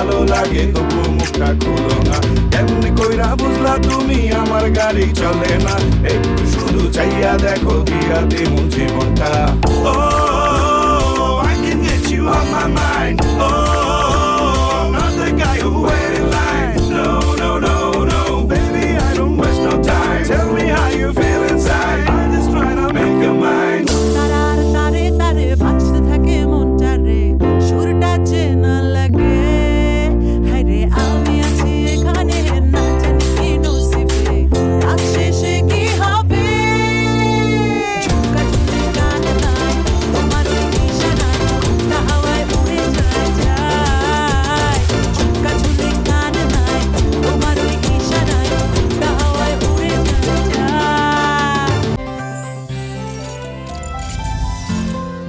ভালো লাগে তবু মুখটা খুলো না। এমনি কইরা বুঝলা তুমি আমার গাড়ি চলে না। একটু শুধু চাইয়া দেখো দিয়া দেবো জীবনটা।